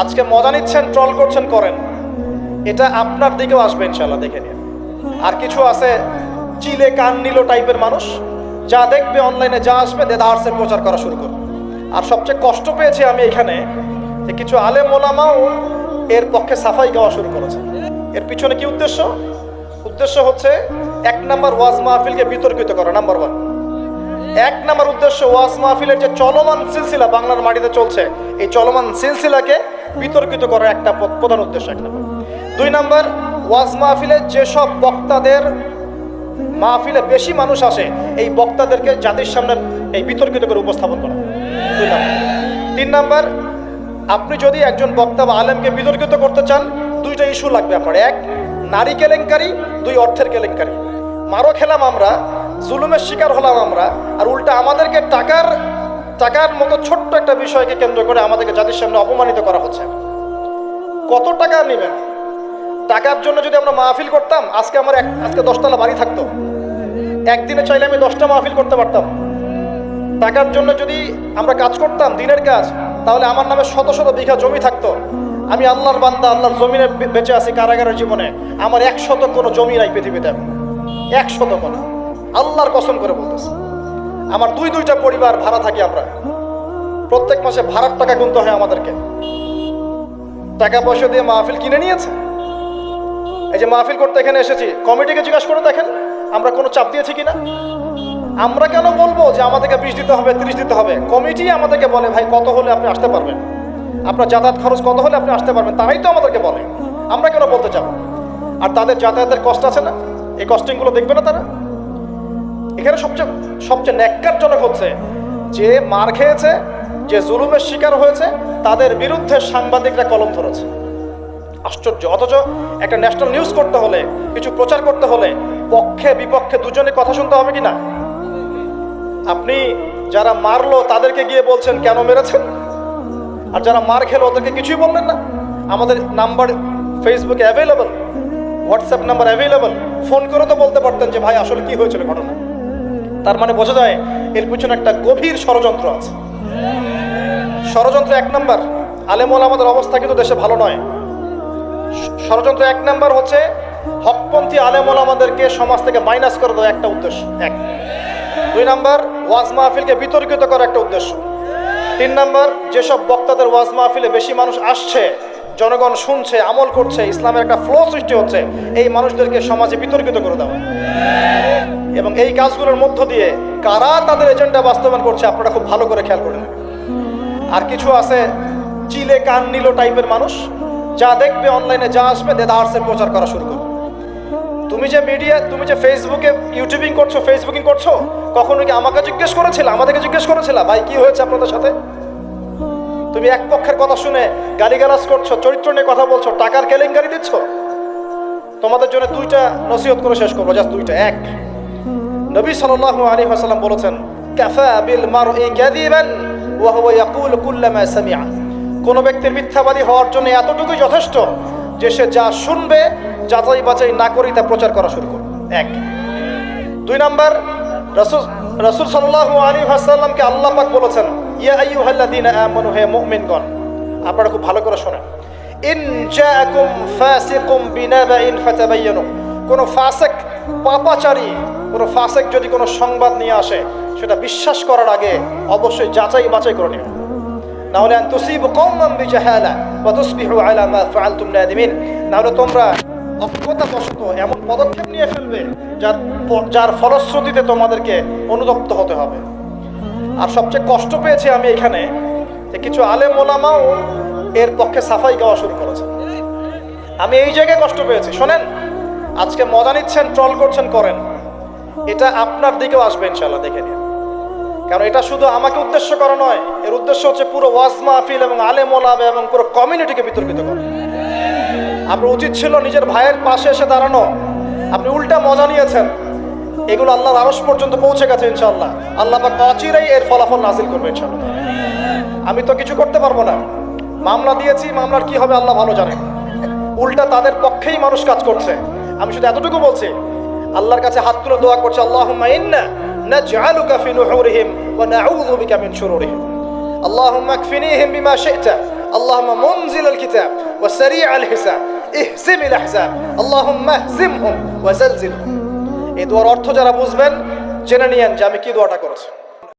আজকে মজা নিচ্ছেন ট্রল করছেন, করেন এটা আপনার দিকেও আসবে ইনশাল্লাহ দেখে নিন। আর কিছু আছে চিলে কান নিল টাইপের মানুষ, যা দেখবে অনলাইনে যা আসবে দেদা আর্টসের প্রচার করা শুরু করবে। আর সবচেয়ে কষ্ট পেয়েছি আমি এখানে যে কিছু আলেম ওলামাও এর পক্ষে সাফাই গাওয়া শুরু করেছে। এর পিছনে কি উদ্দেশ্য? উদ্দেশ্য হচ্ছে এক নাম্বার ওয়াজ মাহফিলকে বিতর্কিত করা নাম্বার ওয়ান এক নাম্বার উদ্দেশ্য, ওয়াজ মাহফিলের যে চলমান সিলসিলা বাংলার মাটিতে চলছে, এই চলমান সিলসিলাকে বিতর্কিত করার একটা প্রধান উদ্দেশ্য এক নাম্বার দুই নাম্বার, ওয়াজ মাহফিলে যেসব বক্তাদের মাহফিলে বেশি মানুষ আসে, এই বক্তাদেরকে জাতির সামনে এই বিতর্কিত করে উপস্থাপন করা। দুই নাম্বার। তিন নাম্বার, আপনি যদি একজন বক্তা বা আলেমকে বিতর্কিত করতে চান, দুইটা ইস্যু লাগবে আপনার। এক, নারী কেলেঙ্কারি, দুই, অর্থের কেলেঙ্কারি। মারো খেলাম আমরা, জুলুমের শিকার হলাম আমরা, আর উল্টা আমাদেরকে টাকার টাকার মতো ছোট্ট একটা বিষয়কে কেন্দ্র করে আমাদেরকে জাতির সামনে অপমানিত করা হচ্ছে। কত টাকা নেবেন? টাকার জন্য যদি আমরা মাহফিল করতাম, আজকে আমার এক আজকে দশতলা বাড়ি থাকতো। একদিনে চাইলে আমি দশটা মাহফিল করতে পারতাম। টাকার জন্য যদি আমরা কাজ করতাম, দিনের কাজ, তাহলে আমার নামে শত শত বিঘা জমি থাকতো। আমি আল্লাহর বান্দা, আল্লাহর জমিনে বেঁচে আছি কারাগারের জীবনে। আমার এক শত কোনো জমি নাই পৃথিবীতে। এক কোনো। আল্লাহর কসম করে বলতেছে। আমার দুই দুইটা পরিবার ভাড়া থাকি আমরা। প্রত্যেক মাসে ভাড়ার টাকা গুনতে হয় আমাদেরকে। টাকা পয়সা দিয়ে মাহফিল কিনে নিয়েছে। এই যে মাহফিল করতে এখানে এসেছি, কমিটিকে জিজ্ঞাসা করে দেখেন, আমরা কোনো চাপ দিয়েছি কিনা? আমরা কেন বলব যে আমাদেরকে বিশ দিতে হবে, ত্রিশ দিতে হবে? কমিটি আমাদেরকে বলে, ভাই, কত হলে আপনি আসতে পারবেন? আপনার যাতায়াত খরচ কত হলে আপনি আসতে পারবেন? তারাই তো আমাদেরকে বলে। আমরা কেন বলতে যাব আর তাদের যাতায়াতের কষ্ট আছে না? এই কস্টিংগুলো দেখবে না তারা? এখানে সবচেয়ে সবচেয়ে ন্যাক্কারজনক হচ্ছে যে মার খেয়েছে, যে জুলুমের শিকার হয়েছে, তাদের বিরুদ্ধে সাংবাদিকরা কলম ধরেছে। আশ্চর্য। অথচ একটা ন্যাশনাল নিউজ করতে হলে, কিছু প্রচার করতে হলে, পক্ষে, বিপক্ষে দুজনে কথা শুনতে হবে কি না আপনি যারা মারলো, তাদেরকে গিয়ে বলছেন, কেন মেরেছেন? আর যারা মার খেলো, ওদেরকে কিছুই বললেন না। আমাদের নাম্বার ফেসবুকে available WhatsApp number available phone করে তো বলতে পারতেন যে, ভাই, আসলে কি হয়েছিল ঘটনা? তার মানে বোঝা যায় এর পিছনে একটা গভীর ষড়যন্ত্র আছে। ষড়যন্ত্র এক নম্বর। আলেমল আমাদের অবস্থা কিন্তু দেশে ভালো নয়। ষড়যন্ত্র এক নম্বর হচ্ছে হকপন্থী আলেমল আমাদেরকে সমাজ থেকে মাইনাস করে দেওয়া একটা উদ্দেশ্য, এক। দুই নম্বর, ওয়াজ মাহফিলকে বিতর্কিত করা একটা উদ্দেশ্য। তিন নম্বর, যেসব বক্তাদের ওয়াজ মাহফিলে বেশি মানুষ আসছে, জনগণ শুনছে, আমল করছে, ইসলামের একটা ফ্লো সৃষ্টি হচ্ছে, এই মানুষদেরকে সমাজে বিতর্কিত করে দেওয়া। এবং এই কাজগুলোর মধ্য দিয়ে কারা তাদের এজেন্ডা বাস্তবায়ন করছে আপনারা খুব ভালো করে খেয়াল করে নেবেন। আর কিছু আছে, চিলে কান নিল টাইপের মানুষ, যা দেখবে অনলাইনে যা আসবে দেদা আর্টসের প্রচার করা শুরু করবে। তুমি যে মিডিয়া তুমি যে ফেসবুকে ইউটিউবিং করছ ফেসবুকিং করছ, কখনো কি আমাকে জিজ্ঞেস করেছিল? আমাদেরকে জিজ্ঞেস করেছিল? ভাই, কি হয়েছে আপনাদের সাথে? তুমি এক পক্ষের কথা শুনে গালিগালাজ করছ, চরিত্র নিয়ে কথা বলছো, টাকার কেলেঙ্কারি দিচ্ছ? তোমাদের জন্য দুইটা নসিহত করে শেষ করব, জাস্ট দুইটা, এক। নবী সাল্লাল্লাহু আলাইহি ওয়াসাল্লাম বলেছেন, কাফা বিল কাযিবান ওয়া হুয়া ইয়াকুলু কুল্লামা সামিআ। কোন ব্যক্তির মিথ্যাবাদী হওয়ার জন্য এতটুকুই যথেষ্ট যে সে যা শুনবে, যাচাই বাছাই না করেই তা প্রচার করা শুরু করবে। এক। দুই নাম্বার, রাসূল রাসূল সাল্লাল্লাহু আলাইহি ওয়াসাল্লামকে আল্লাহ পাক বলেছেন, ইয়া আইয়ুহাল্লাযীনা আমানু, হে মুমিনগণ। আপনারা খুব ভালো করে শোনেন। ইন জাআকুম ফাসিকুম বিনাবাইন ফাতাবায়ানু কোন ফাসিক, পাপাচারী কোন ফাসিক যদি কোনো সংবাদ নিয়ে আসে, সেটা বিশ্বাস করার আগে অবশ্যই যাচাই বাছাই করে নিন। নাহলে তুসিবু কওমান বিজাহালা ওয়া তুসবিহু আলা মা ফাআলতুম নাদিমিন। নাহলে তোমরা অজ্ঞতাবশত এমন পদক্ষেপ নিয়ে ফেলবে যার যার ফলশ্রুতিতে তোমাদেরকে অনুতপ্ত হতে হবে। আর সবচেয়ে কষ্ট পেয়েছি আমি এখানে যে কিছু আলেম ওলামাও এর পক্ষে সাফাই গাওয়া শুরু করেছে। আমি এই জায়গায় কষ্ট পেয়েছি। শোনেন, আজকে মজা নিচ্ছেন, ট্রল করছেন, করেন। এটা আপনার দিকেও আসবে ইনশাল্লাহ দেখে নিন। কারণ এটা শুধু আমাকে উদ্দেশ্য করা নয়, এর উদ্দেশ্য হচ্ছে পুরো ওয়াজ মাহফিল এবং আলে ওলামা এবং পুরো কমিউনিটিকে বিতর্কিত করা। আপনার উচিত ছিল নিজের ভাইয়ের পাশে এসে দাঁড়ানো। আপনি উল্টা মজা নিয়েছেন। এগুলো আল্লাহর আরস পর্যন্ত পৌঁছে গেছে ইনশাল্লাহ আল্লাহ পাক অচিরেই এর ফলাফল নাজিল করবে ইনশাল্লাহ আমি তো কিছু করতে পারব না। মামলা দিয়েছি, মামলার কি হবে আল্লাহ ভালো জানেন উল্টা তাদের পক্ষেই মানুষ কাজ করছে। আমি শুধু এতটুকু বলছি আল্লাহর কাছে হাত তুলে দোয়া করছে আল্লাহুম্মা ইন্না নাজআলুকা ফি নুহুরিহিম ওয়া নাউযু বিকা মিন শুরুরিহিম اللهم اكفنيهم بما شئت اللهم منزل الكتاب وسريع الحساب اهزم الاحزاب اللهم اهزمهم وزلزلهم এই দোয়ার অর্থ যারা বুঝবেন জেনে নিয়েন যে আমি কি দোয়াটা করেছি